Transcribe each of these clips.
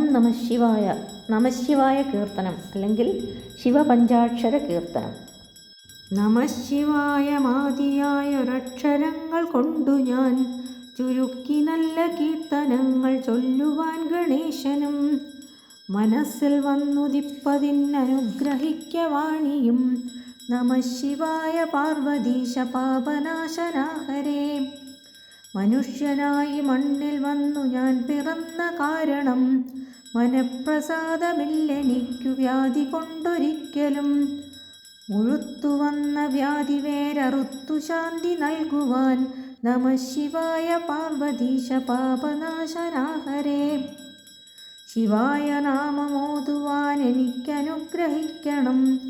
ഓം നമ ശിവായ നമശിവായ കീർത്തനം അല്ലെങ്കിൽ ശിവപഞ്ചാക്ഷര കീർത്തനം. നമശിവായ മാതിയായ ഒരക്ഷരങ്ങൾ കൊണ്ടു ഞാൻ ചുരുക്കി നല്ല കീർത്തനങ്ങൾ ചൊല്ലുവാൻ ഗണേശനും മനസ്സിൽ വന്നുദിപ്പതിനനുഗ്രഹിക്കവാണിയും നമശിവായ പാർവതീശ പാപനാശനാഹരേ. മനുഷ്യനായി മണ്ണിൽ വന്നു ഞാൻ പിറന്ന കാരണം മനപ്രസാദമില്ലെനിക്കു വ്യാധി കൊണ്ടൊരിക്കലും. മുഴുത്തുവന്ന വ്യാധി വേരറുത്തു ശാന്തി നൽകുവാൻ നമ ശിവായ പാർവതീശ പാപനാശനാഹരേ. ശിവായ നാമമോതുവാൻ എനിക്കനുഗ്രഹിക്കണം.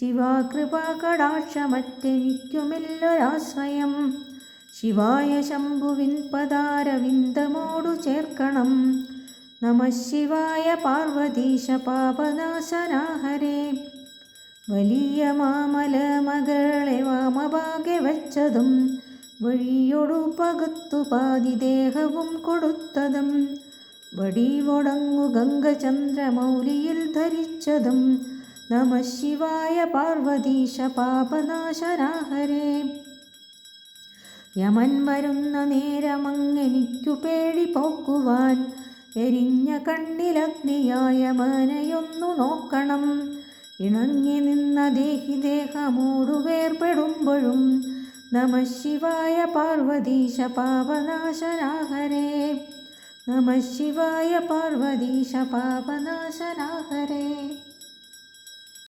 ശിവാകൃപ കടാക്ഷമറ്റെനിക്കുമില്ലൊരാശ്രയം. ശിവായ ശംഭുവിൻ പദാരവിന്ദമോടു ചേർക്കണം. നമ ശിവായ പാർവതീശ പാപനാശനാഹരേ. വലിയ മാമല മകളെ വാമഭാഗ്യ വെച്ചതും വഴിയൊടു പകുത്തു പാതി ദേഹവും കൊടുത്തതും വടിവൊടങ്ങു ഗംഗചന്ദ്രമൗലിയിൽ ധരിച്ചതും നമ ശിവായ പാർവതീശ പാപനാശനാഹരേ. യമൻ വരുന്ന നേരമങ്ങെനിക്കു പേടി പോക്കുവാൻ എരിഞ്ഞ കണ്ണിലഗ്നിയായ മനയൊന്നു നോക്കണം. ഇണങ്ങി നിന്ന ദേഹി ദേഹമോടു വേർപെടുമ്പോഴും നമ ശിവായ പാർവതീശ പാപനാശനാഹരേ. നമ ശിവായ പാർവതീശ പാപനാശനാഹരേ.